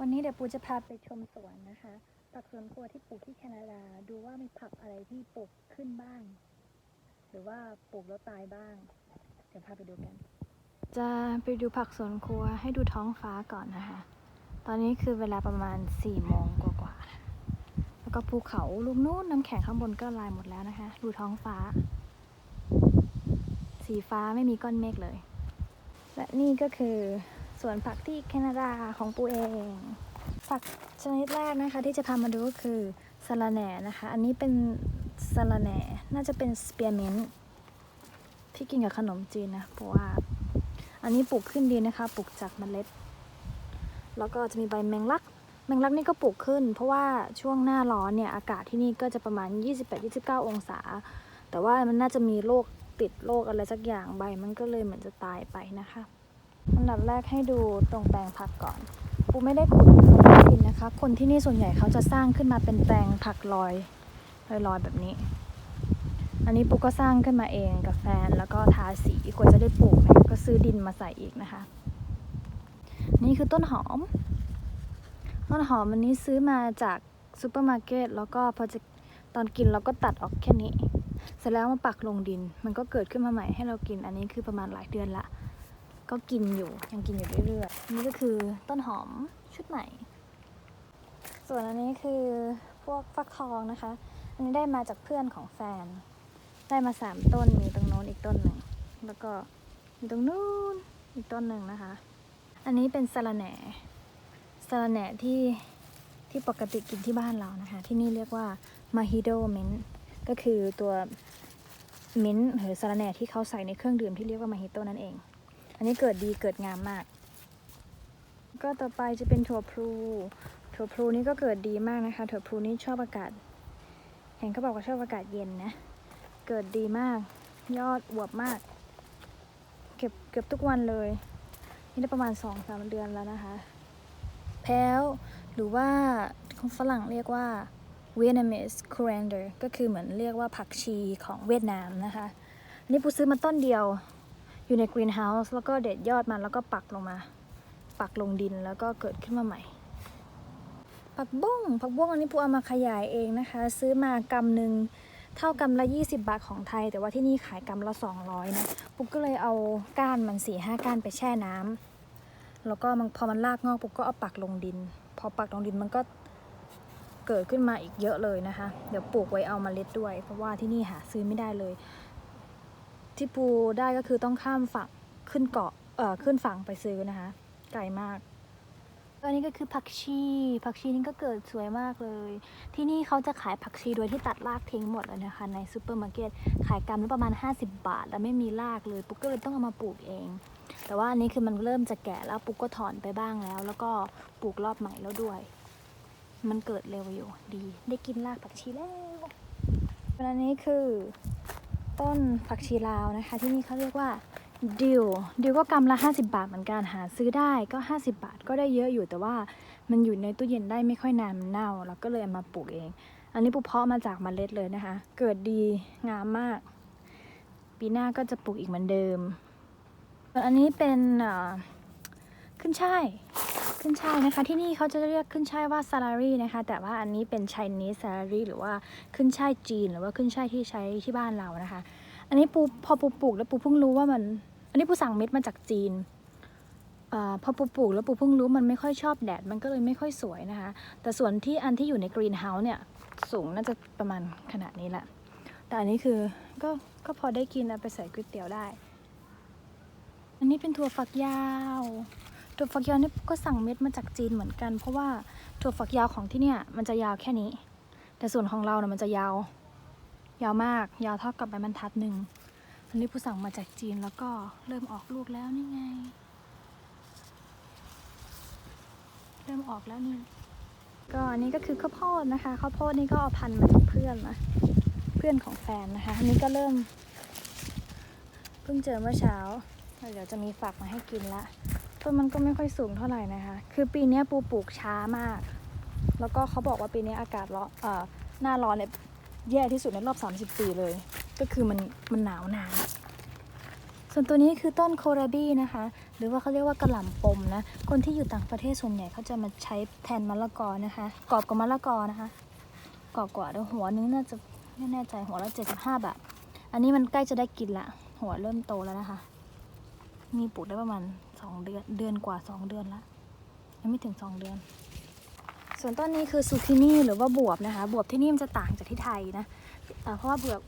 วันนี้เดี๋ยวปูจะพาไปชมสวนนะคะผักสวนครัวที่ปลูกที่แคนาดา ดูว่ามีผักอะไรที่ปลูกขึ้นบ้าง หรือว่าปลูกแล้วตายบ้าง เดี๋ยวพาไปดูกัน จะไปดูผักสวนครัวให้ดูท้องฟ้าก่อนนะคะ ตอนนี้คือเวลาประมาณ4ี่โมงกว่าๆ แล้วก็ภูเขาลูกนู้นน้ำแข็งข้างบนก็ลายหมดแล้วนะคะ ดูท้องฟ้า สีฟ้าไม่มีก้อนเมฆเลย และนี่ก็คือ สวนผักที่แคนาดาของปูเอง ผักชนิดแรกนะคะที่จะพามาดูก็คือสะระแหน่นะคะ อันนี้เป็นสะระแหน่น่าจะเป็นสเปียร์เมนต์ที่กินกับขนมจีนนะเพราะว่า อันนี้ปลูกขึ้นดีนะคะ ปลูกจากเมล็ด แล้วก็จะมีใบแมงลัก แมงลักนี่ก็ปลูกขึ้น เพราะว่าช่วงหน้าร้อนเนี่ยอากาศที่นี่ก็จะประมาณ 28-29 องศา แต่ว่ามันน่าจะมีโรคติดโรคอะไรสักอย่างใบมันก็เลยเหมือนจะตายไปนะคะ อันดับแรกให้ดูตรงแปลงผักก่อน ปูไม่ได้ขุดดินนะคะ คนที่นี่ส่วนใหญ่เขาจะสร้างขึ้นมาเป็นแปลงผักลอยลอยๆแบบนี้ อันนี้ปูก็สร้างขึ้นมาเองกับแฟนแล้วก็ทาสีกว่าจะได้ปลูกเนี่ยก็ซื้อดินมาใส่อีกนะคะ นี่คือต้นหอม ต้นหอมอันนี้ซื้อมาจากซูเปอร์มาร์เก็ตแล้วก็พอจะตอนกินเราก็ตัดออกแค่นี้ เสร็จแล้วมาปักลงดิน มันก็เกิดขึ้นมาใหม่ให้เรากิน อันนี้คือประมาณหลายเดือนละ ก็กินอยู่ยังกินอยู่เรื่อยๆนี่ก็คือต้นหอมชุดใหม่ ส่วนอันนี้คือพวกฟักทองนะคะ อันนี้ได้มาจากเพื่อนของแฟน ได้มาสามต้นมีตรงโน้นอีกต้นหนึ่งแล้วก็มีตรงนู้นอีกต้นหนึ่งนะคะ อันนี้เป็นสะระแหน่สะระแหน่ที่ที่ปกติกินที่บ้านเรานะคะ ที่นี่เรียกว่ามาฮิโดเมนก็คือตัวมิ้นหรือสะระแหน่ที่เขาใส่ในเครื่องดื่มที่เรียกว่ามาฮิโตนั่นเอง อันนี้เกิดดีเกิดงามมาก ก็ต่อไปจะเป็นถั่วพลู ถั่วพลูนี่ก็เกิดดีมากนะคะ ถั่วพลูนี่ชอบอากาศ เห็นเขาบอกว่าชอบอากาศเย็นนะ เกิดดีมาก ยอดอวบมาก เก็บเก็บทุกวันเลย นี่ได้ประมาณสองสามเดือนแล้วนะคะ แพ้วหรือว่าของฝรั่งเรียกว่า Vietnamese coriander ก็คือเหมือนเรียกว่าผักชีของเวียดนามนะคะนนี้ปูซื้อมาต้นเดียว อยู่ในกรีนเฮาส์แล้วก็เด็ดยอดมันแล้วก็ปักลงมา ปักลงดินแล้วก็เกิดขึ้นมาใหม่ ผักบุ้งผักบุ้งอันนี้ปูเอามาขยายเองนะคะ ซื้อมากำหนึ่งเท่ากำละ 20 บาทของไทย แต่ว่าที่นี่ขายกำละ 200 นะปุกก็เลยเอาก้านมัน4ี่ห้าก้านไปแช่น้ำแล้วก็มันพอมันรากงอกปุกก็เอาปักลงดิน พอปักลงดินมันก็เกิดขึ้นมาอีกเยอะเลยนะคะ เดี๋ยวปลูกไว้เอามาเล็ดด้วย เพราะว่าที่นี่หาซื้อไม่ได้เลย ที่ปูได้ก็คือต้องข้ามฝั่งขึ้นเกาะเอ่อขึ้นฝั่งไปซื้อนะคะ ไกลมากอันนี้ก็คือผักชีผักชีนี่ก็เกิดสวยมากเลย ที่นี่เขาจะขายผักชีโดยที่ตัดรากทิ้งหมดเลยนะคะ ในซูเปอร์มาร์เก็ตขายกำละประมาณ 50 บาท แล้วไม่มีรากเลยปุ๊กก็เลยต้องเอามาปลูกเอง แต่ว่าอันนี้คือมันเริ่มจะแก่แล้วปุ๊กก็ถอนไปบ้างแล้ว แล้วก็ปลูกรอบใหม่แล้วด้วย มันเกิดเร็วอยู่ดี ได้กินรากผักชีแล้วอันนี้คือ ต้นผักชีลาวนะคะ ที่นี่เขาเรียกว่าดิวดิวก็กำละ 50 บาทเหมือนกันหาซื้อได้ก็ 50 บาทก็ได้เยอะอยู่แต่ว่ามันอยู่ในตู้เย็นได้ไม่ค่อยนานมันเน่าเราก็เลยเอามาปลูกเอง อันนี้ปูเพาะมาจากเมล็ดเลยนะคะ เกิดดีงามมาก ปีหน้าก็จะปลูกอีกเหมือนเดิม อันนี้เป็นขึ้นช่าย ขึ้นช่ายนะคะ ที่นี่เขาจะเรียกขึ้นช่ายว่าซาลารีนะคะ แต่ว่าอันนี้เป็น Chinese salary หรือว่าขึ้นช่ายจีน หรือว่าขึ้นช่ายที่ใช้ที่บ้านเรานะคะ อันนี้ปูพอปูปลูกแล้วปูเพิ่งรู้ว่ามัน อันนี้ปูสั่งเม็ดมาจากจีนอพอปูปลูกแล้วปูเพิ่งรู้มันไม่ค่อยชอบแดดมันก็เลยไม่ค่อยสวยนะคะ แต่ส่วนที่อันที่อยู่ในกรีนเฮาส์เนี่ยสูงน่าจะประมาณขนาดนี้แหละ แต่อันนี้คือก็ก็พอได้กินเอาไปใส่ก๋วยเตี๋ยวได้ อันนี้เป็นถั่วฝักยาว ถั่วฝักยาวนี่ก็สั่งเม็ดมาจากจีนเหมือนกัน เพราะว่าถั่วฝักยาวของที่เนี่ยมันจะยาวแค่นี้ แต่ส่วนของเราเนี่ยมันจะยาว ยาวมาก ยาวเท่ากับใบบรรทัดหนึ่งอันนี้ผู้สั่งมาจากจีนแล้วก็เริ่มออกลูกแล้วนี่ไง เริ่มออกแล้วนี่ก็อันนี้ก็คือข้าวโพดนะคะข้าวโพดนี่ก็เอาพันธุ์มาจากเพื่อนนะเพื่อนของแฟนนะคะอันนี้ก็เริ่ม เพิ่งเจอเมื่อเช้าเดี๋ยวจะมีฝักมาให้กินละ ต้นมันก็ไม่ค่อยสูงเท่าไหร่นะคะ คือปีนี้ปูปลูกช้ามาก แล้วก็เขาบอกว่าปีนี้อากาศร้อนเอ่อหน้าร้อนเนี่ยแย่ที่สุดในรอบ 30 ปีเลย ก็คือมันมันหนาวนานส่วนตัวนี้คือต้นโคราบี้นะคะ หรือว่าเขาเรียกว่ากระหล่ำปมนะ คนที่อยู่ต่างประเทศส่วนใหญ่เขาจะมาใช้แทนมะละกอนะคะ กรอบกว่ามะละกอนะคะ กรอบกว่าเดี๋ยวหัวนึงน่าจะไม่แน่ใจหัวละ75บาท อันนี้มันใกล้จะได้กินละ หัวเริ่มโตแล้วนะคะ มีปลูกได้ประมาณ 2เดือนเดือนกว่า2เดือนละยังไม่ถึง2เดือน ส่วนต้นนี้คือซูกินี่หรือว่าบวบนะคะ บวบที่นี่มันจะต่างจากที่ไทยนะเอ่เพราะว่าบวบ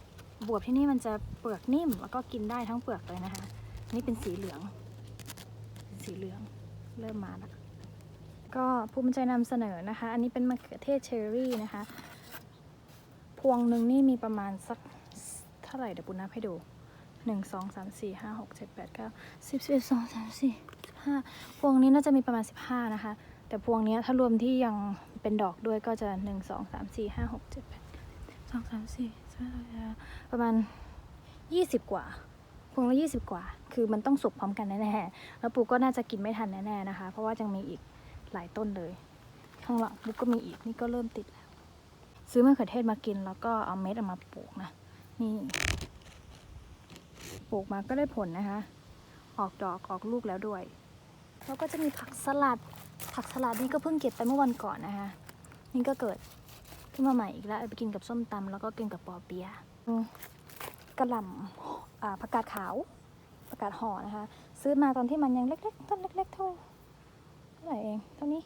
บวบที่นี่มันจะเปลือกนิ่มแล้วก็กินได้ทั้งเปลือกเลยนะคะ นี่เป็นสีเหลือง สีเหลืองเริ่มมาแล้วก็ภูมิใจนำเสนอนะคะ อันนี้เป็นมะเขือเทศเชอร์รี่นะคะ พวงหนึ่งนี่มีประมาณสักเท่าไหร่เดี๋ยวปุณนับให้ดู หนึ่งสองสามสี่ห้าหกเจ็ดแปดเก้าสิบสิบเอ็ดสองสามสี่สิบห้าพวงนี้น่าจะมีประมาณสิบห้านะคะ แต่พวงนี้ถ้ารวมที่ยังเป็นดอกด้วยก็จะหนึ่งสองสามสี่ห้าหกเจ็ดแปดสองสามสี่สิบห้าประมาณยี่สิบกว่าพวงละยี่สิบกว่า คือมันต้องสุกพร้อมกันแน่ๆแล้วปูก็น่าจะกินไม่ทันแน่ๆนะคะ เพราะว่ายังมีอีกหลายต้นเลย ข้างหลังปูก็มีอีกนี่ก็เริ่มติดแล้ว ซื้อมะเขือเทศมากินแล้วก็เอาเม็ดออกมาปลูกนะ นี่ ปลูกมาก็ได้ผลนะคะ ออกดอกออกลูกแล้วด้วย แล้วก็จะมีผักสลัด ผักสลัดนี่ก็เพิ่งเก็บไปเมื่อวันก่อนนะคะ นี่ก็เกิดขึ้นมาใหม่อีกแล้วไปกินกับส้มตำแล้วก็กินกับปอเปียะกระหล่ำผักกาดขาวผักกาดห่อนะคะ ซื้อมาตอนที่มันยังเล็กๆต้นเล็ก ๆ เท่าเท่าไหร่เองเท่านี้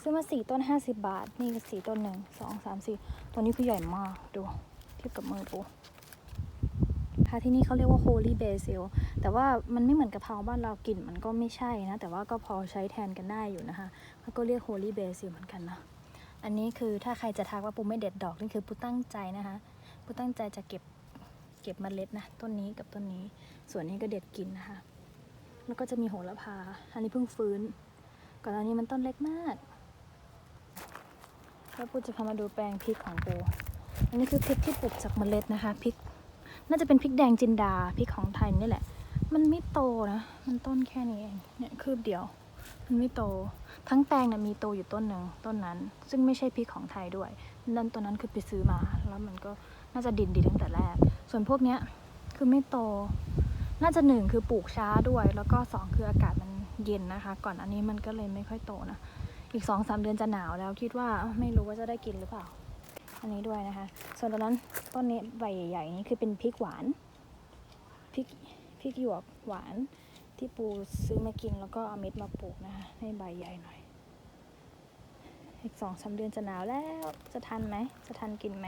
ซื้อมาสี่ต้นห้าสิบบาท นี่ก็สี่ต้นหนึ่งสองสามสี่ตัวนี้คือใหญ่มากดูเทียบกับมือปู ที่นี่เขาเรียกว่า holy basil แต่ว่ามันไม่เหมือนกะเพราบ้านเรากลิ่นมันก็ไม่ใช่นะ แต่ว่าก็พอใช้แทนกันได้อยู่นะคะแล้วก็เรียก holy basil เหมือนกันนะอันนี้คือถ้าใครจะทักว่าปูไม่เด็ดดอกนี่คือปูตั้งใจนะคะปูตั้งใจจะเก็บเก็บเมล็ดนะต้นนี้กับต้นนี้ ส่วนนี้ก็เด็ดกินนะคะ แล้วก็จะมีโหระพา อันนี้เพิ่งฟื้น ก่อนหน้านี้มันต้นเล็กมากแล้วปูจะพามาดูแปลงพริกของปูอันนี้คือพริกที่ปลูกจากเมล็ดนะคะพริก น่าจะเป็นพริกแดงจินดาพริกของไทยนี่แหละ มันไม่โตนะ มันต้นแค่นี้เอง เนี่ยคืบเดียว มันไม่โต ทั้งแปลงนะมีโตอยู่ต้นหนึ่งต้นนั้น ซึ่งไม่ใช่พริกของไทยด้วยนั่นตัวนั้นคือไปซื้อมา แล้วมันก็น่าจะดินดีตั้งแต่แรก ส่วนพวกเนี้ยคือไม่โต น่าจะหนึ่งคือปลูกช้าด้วย แล้วก็สองคืออากาศมันเย็นนะคะ ก่อนอันนี้มันก็เลยไม่ค่อยโตนะ อีกสองสามเดือนจะหนาวแล้วคิดว่าไม่รู้ว่าจะได้กินหรือเปล่า อันนี้ด้วยนะคะ ส่วนตอนนั้นต้นนี้ใบใหญ่ๆนี้คือเป็นพริกหวานพริกพริกหยวกหวานที่ปูซื้อมากินแล้วก็เอาเม็ดมาปลูกนะคะให้ใบใหญ่หน่อย อีกสองสามเดือนจะหนาวแล้วจะทันไหมจะทันกินไหม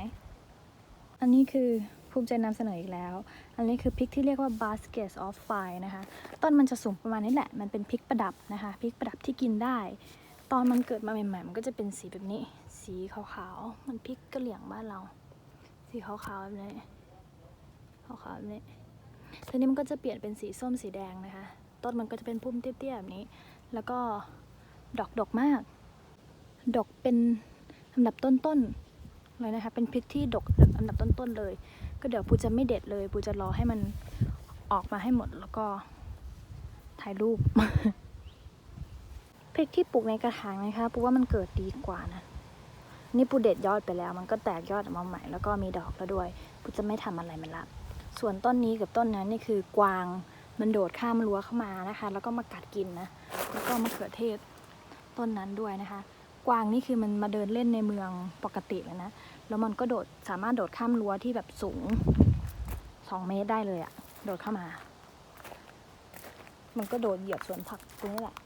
อันนี้คือภูมิใจนำเสนออีกแล้ว อันนี้คือพริกที่เรียกว่า basket of fire นะคะ ต้นมันจะสูงประมาณนี้แหละ มันเป็นพริกประดับนะคะ พริกประดับที่กินได้ ตอนมันเกิดมาใหม่ๆ มันก็จะเป็นสีแบบนี้ สีขาวๆ มันพริกกระเหลี่ยงบ้านเรา สีขาวๆแบบนี้ขาวๆแบบนี้ทีนี้มันก็จะเปลี่ยนเป็นสีส้มสีแดงนะคะ ต้นมันก็จะเป็นพุ่มเตี้ยๆแบบนี้ แล้วก็ดอกดกมาก ดกเป็นลำดับต้นๆเลยนะคะ เป็นพริกที่ดกอันดับต้นๆเลย ก็เดี๋ยวปูจะไม่เด็ดเลย ปูจะรอให้มันออกมาให้หมดแล้วก็ถ่ายรูปพริกที่ปลูกในกระถางนะคะปูว่ามันเกิดดีกว่านะ นี่ปูเด็ดยอดไปแล้ว มันก็แตกยอดออกมาใหม่แล้วก็มีดอกแล้วด้วยปูจะไม่ทำอะไรมันละส่วนต้นนี้กับต้นนั้นนี่คือกวางมันโดดข้ามรั้วเข้ามานะคะ แล้วก็มากัดกินนะแล้วก็มะเขือเทศต้นนั้นด้วยนะคะ กวางนี่คือมันมาเดินเล่นในเมืองปกติเลยนะแล้วมันก็โดดสามารถโดดข้ามรั้วที่แบบสูงสองเมตรได้เลยอะโดดเข้ามา มันก็โดดเหยียบสวนผักตรงนี้แหละ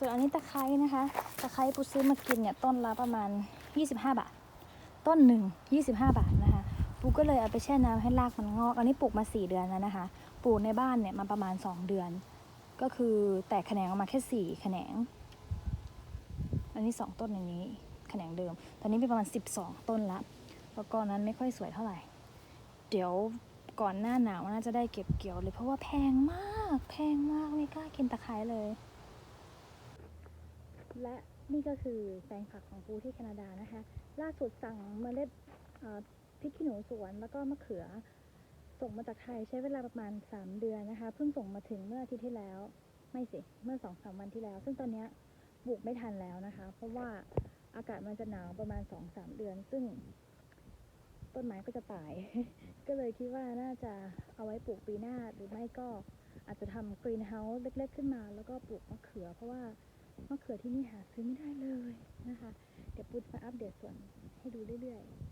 ส่วนอันนี้ตะไคร้นะคะ ตะไคร้ปูซื้อมากินเนี่ยต้นละประมาณ 25 บาท ต้นหนึ่ง25 บาทนะคะ ปูก็เลยเอาไปแช่น้ำให้รากมันงอก อันนี้ปลูกมา 4 เดือนแล้วนะคะ ปลูกในบ้านเนี่ยมาประมาณ 2 เดือน ก็คือแตกแขนงออกมาแค่4แขนง อันนี้ 2 ต้นอย่างนี้ แขนงเดิม ตอนนี้มีประมาณ 12 ต้นละ แล้วก็นั้นไม่ค่อยสวยเท่าไหร่ เดี๋ยวก่อนหน้าหนาวน่าจะได้เก็บเกี่ยวเลยเพราะว่าแพงมาก แพงมากไม่กล้ากินตะไคร้เลย และนี่ก็คือแปลงผักของปูที่แคนาดานะคะ ล่าสุดสั่งเมล็ดพริกขี้หนูสวนแล้วก็มะเขือ ส่งมาจากไทยใช้เวลาประมาณ 3 เดือนนะคะ เพิ่งส่งมาถึงเมื่ออาทิตย์ที่แล้ว ไม่สิ เมื่อสองสามวันที่แล้ว ซึ่งตอนนี้ปลูกไม่ทันแล้วนะคะ เพราะว่าอากาศมันจะหนาวประมาณ2-3เดือน ซึ่ง ต้นไม้ก็จะตาย ก็เลยคิดว่าน่าจะเอาไว้ปลูกปีหน้าหรือไม่ก็อาจจะทำกรีนเฮาส์เล็กๆขึ้นมา แล้วก็ปลูกมะเขือ เพราะว่า มะเขือที่นี่หาซื้อไม่ได้เลยนะคะ เดี๋ยวปุ๊จะมาอัปเดตส่วนให้ดูเรื่อยๆ